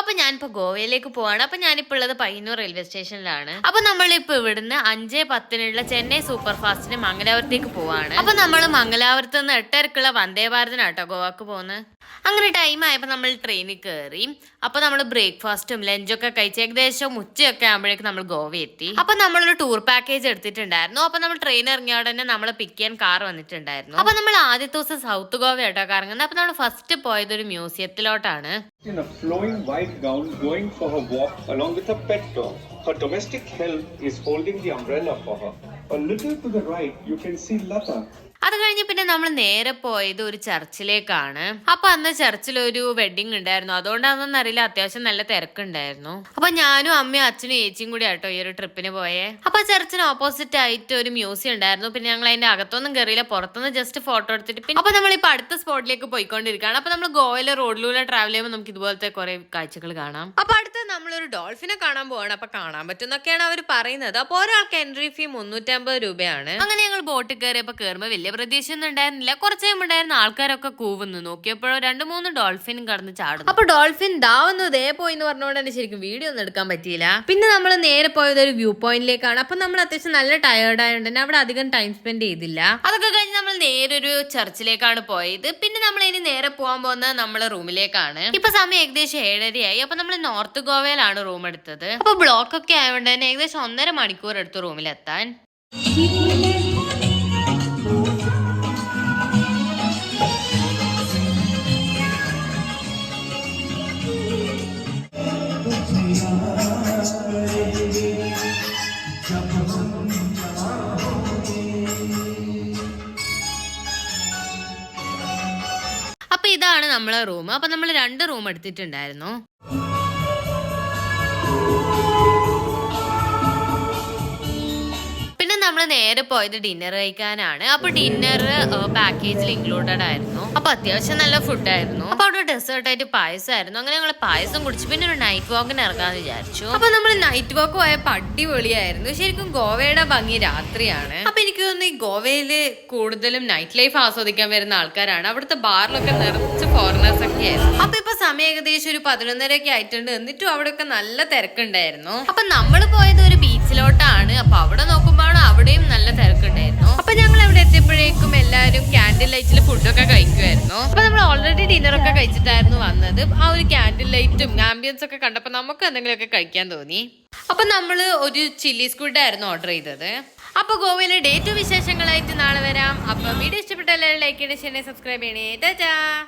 അപ്പൊ ഞാനിപ്പോ ഗോവയിലേക്ക് പോവാണ്. അപ്പൊ ഞാനിപ്പോ ഉള്ളത് പയ്യന്നൂർ റെയിൽവേ സ്റ്റേഷനിലാണ്. അപ്പൊ നമ്മളിപ്പോ ഇവിടുന്ന് അഞ്ചേ പത്തിനുള്ള ചെന്നൈ സൂപ്പർ ഫാസ്റ്റിന് മംഗലാപുരത്തേക്ക് പോവാണ്. അപ്പൊ നമ്മൾ മംഗലാപുരത്ത് നിന്ന് എട്ടരക്കുള്ള വന്ദേ ഭാരതിനാട്ടോ ഗോവാക്ക് പോകുന്നത് അങ്ങനെ ടൈം ആയപ്പോൾ നമ്മൾ ട്രെയിനിൽ കയറി അപ്പൊ നമ്മൾ ബ്രേക്ക്ഫാസ്റ്റും ലഞ്ചൊക്കെ കഴിച്ച് ഏകദേശം ഉച്ചയൊക്കെ ആകുമ്പോഴേക്കും നമ്മൾ ഗോവ എത്തി അപ്പൊ നമ്മളൊരു ടൂർ പാക്കേജ് എടുത്തിട്ടുണ്ടായിരുന്നു. അപ്പൊ നമ്മൾ ട്രെയിൻ ഇറങ്ങിയ ഉടനെ നമ്മളെ പിക്ക് ചെയ്യാൻ കാർ വന്നിട്ടുണ്ടായിരുന്നു. അപ്പൊ നമ്മൾ ആദ്യത്തെ ദിവസം സൗത്ത് ഗോവ ആയിട്ടോ കറങ്ങുന്നത് അപ്പൊ നമ്മൾ ഫസ്റ്റ് പോയത് ഒരു മ്യൂസിയത്തിലോട്ടാണ് flowing flowing white gown going for her walk along with her pet dog. Her domestic help is holding the umbrella for her. A little to the right, you can see Lata, അത് കഴിഞ്ഞ് പിന്നെ നമ്മൾ നേരെ പോയത് ഒരു ചർച്ചിലേക്കാണ്. അപ്പൊ അന്ന് ചർച്ചിൽ ഒരു വെഡിങ് ഉണ്ടായിരുന്നു. അതുകൊണ്ടാണെന്നൊന്നും അറിയില്ല. അത്യാവശ്യം നല്ല തിരക്കുണ്ടായിരുന്നു. അപ്പൊ ഞാനും അമ്മയും അച്ഛനും ഏച്ചിയും കൂടി ആട്ടോ ഈ ഒരു ട്രിപ്പിന് പോയേ. അപ്പൊ ചർച്ചിന് ഓപ്പോസിറ്റ് ആയിട്ട് ഒരു മ്യൂസിയം ഉണ്ടായിരുന്നു. പിന്നെ ഞങ്ങൾ അതിന്റെ അകത്തൊന്നും കയറിയില്ല പുറത്തുനിന്ന് ജസ്റ്റ് ഫോട്ടോ എടുത്തിട്ട് പിന്നെ അപ്പൊ നമ്മൾ ഇപ്പൊ അടുത്ത സ്പോട്ടിലേക്ക് പോയിക്കൊണ്ടിരിക്കുകയാണ്. അപ്പൊ നമ്മൾ ഗോവയിലെ റോഡിലൂടെ ട്രാവൽ ചെയ്യുമ്പോൾ നമുക്ക് ഇതുപോലത്തെ കുറെ കാഴ്ചകൾ കാണാം. അപ്പൊ അടുത്ത് നമ്മളൊരു ഡോൾഫിനെ കാണാൻ പോവാണ്. അപ്പൊ കാണാൻ പറ്റുന്നൊക്കെയാണ് അവർ പറയുന്നത്. അപ്പൊ ഒരാൾക്ക് എൻട്രി ഫീ മുന്നൂറ്റമ്പത് രൂപയാണ്. അങ്ങനെ ഞങ്ങൾ ബോട്ടിൽ കയറിയപ്പോ കയറുമ്പോൾ വലിയ പ്രതീക്ഷയൊന്നും ഉണ്ടായിരുന്നില്ല. കുറച്ച് കഴിയുമ്പോണ്ടായിരുന്ന ആൾക്കാരൊക്കെ കൂവുന്നു. നോക്കിയപ്പോഴോ രണ്ട് മൂന്ന് ഡോൾഫിൻ കടന്ന് ചാടും അപ്പൊ ഡോൾഫിൻ ദാവുന്നു ദേ പോയി എന്ന് പറഞ്ഞുകൊണ്ട് തന്നെ ശരിക്കും വീഡിയോ ഒന്നും എടുക്കാൻ പറ്റിയില്ല. പിന്നെ നമ്മൾ നേരെ പോയത് ഒരു വ്യൂ പോയിന്റിലേക്കാണ്. അപ്പൊ നമ്മൾ അത്യാവശ്യം നല്ല ടയേർഡ് ആയതുകൊണ്ട് തന്നെ അവിടെ അധികം ടൈം സ്പെൻഡ് ചെയ്തില്ല. അതൊക്കെ കഴിഞ്ഞ് നമ്മൾ നേരെ ഒരു ചർച്ചിലേക്കാണ് പോയത്. പിന്നെ നമ്മൾ ഇനി നേരെ പോകാൻ പോകുന്നത് നമ്മളെ റൂമിലേക്കാണ്. ഇപ്പൊ സമയം ഏകദേശം ഏഴരയായി. അപ്പൊ നമ്മൾ നോർത്ത് ഗോവയിലാണ് റൂം എടുത്തത്. അപ്പൊ ബ്ലോക്ക് ഒക്കെ ആയതുകൊണ്ട് തന്നെ ഏകദേശം ഒന്നര മണിക്കൂർ എടുത്തു റൂമിലെത്താൻ. അപ്പൊ ഇതാണ് നമ്മളെ റൂം. അപ്പൊ നമ്മൾ രണ്ട് റൂം എടുത്തിട്ടുണ്ടായിരുന്നു. നമ്മൾ നേരെ പോയത് ഡിന്നർ കഴിക്കാനാണ്. അപ്പൊ ഡിന്നർ പാക്കേജിൽ ഇൻക്ലൂഡഡ് ആയിരുന്നു. അപ്പൊ അത്യാവശ്യം നല്ല ഫുഡായിരുന്നു അപ്പൊ അവിടെ ഡെസേർട്ട് ആയിട്ട് പായസമായിരുന്നു അങ്ങനെ ഞങ്ങൾ പായസം കുടിച്ചു. പിന്നെ ഒരു നൈറ്റ് വാക്കിന് ഇറങ്ങാന്ന് വിചാരിച്ചു. അപ്പൊ നമ്മൾ നൈറ്റ് വാക്ക് പോയപ്പോ അടിപൊളിയായിരുന്നു. ശരിക്കും ഗോവയുടെ ഭംഗി രാത്രിയാണ്. അപ്പൊ എനിക്ക് തോന്നുന്നു ഈ ഗോവയിൽ കൂടുതലും നൈറ്റ് ലൈഫ് ആസ്വദിക്കാൻ വരുന്ന ആൾക്കാരാണ്. അവിടുത്തെ ബാറിലൊക്കെ നിറച്ച് ഫോറിനേഴ്സ് ഒക്കെ ആയിരുന്നു. അപ്പൊ ഇപ്പൊ സമയം ഏകദേശം ഒരു പതിനൊന്നര ഒക്കെ ആയിട്ടുണ്ട്. എന്നിട്ടും അവിടെയൊക്കെ നല്ല തിരക്കുണ്ടായിരുന്നു. അപ്പൊ നമ്മൾ പോയത് ഒരു ബീച്ചിലോട്ടാണ് ഫുഡൊക്കെ കഴിക്കുമായിരുന്നു അപ്പൊ നമ്മൾ ഓൾറെഡി ഡിന്നർ ഒക്കെ കഴിച്ചിട്ടായിരുന്നു വന്നത്. ആ ഒരു ക്യാൻഡിൽ ലൈറ്റും ആംബിയൻസ് ഒക്കെ കണ്ടപ്പോൾ നമുക്ക് എന്തെങ്കിലുമൊക്കെ കഴിക്കാൻ തോന്നി. അപ്പൊ നമ്മൾ ഒരു ചില്ലി സ്ക്വിഡ് ആയിരുന്നു ഓർഡർ ചെയ്തത്. അപ്പൊ ഗോവയിലെ ഡേ ടു വിശേഷങ്ങളായിട്ട് നാളെ വരാം. അപ്പൊ വീഡിയോ ഇഷ്ടപ്പെട്ട എല്ലാവരും ലൈക്ക് ചെയ്യണേ സബ്സ്ക്രൈബ് ചെയ്യണേ. ടാറ്റാ.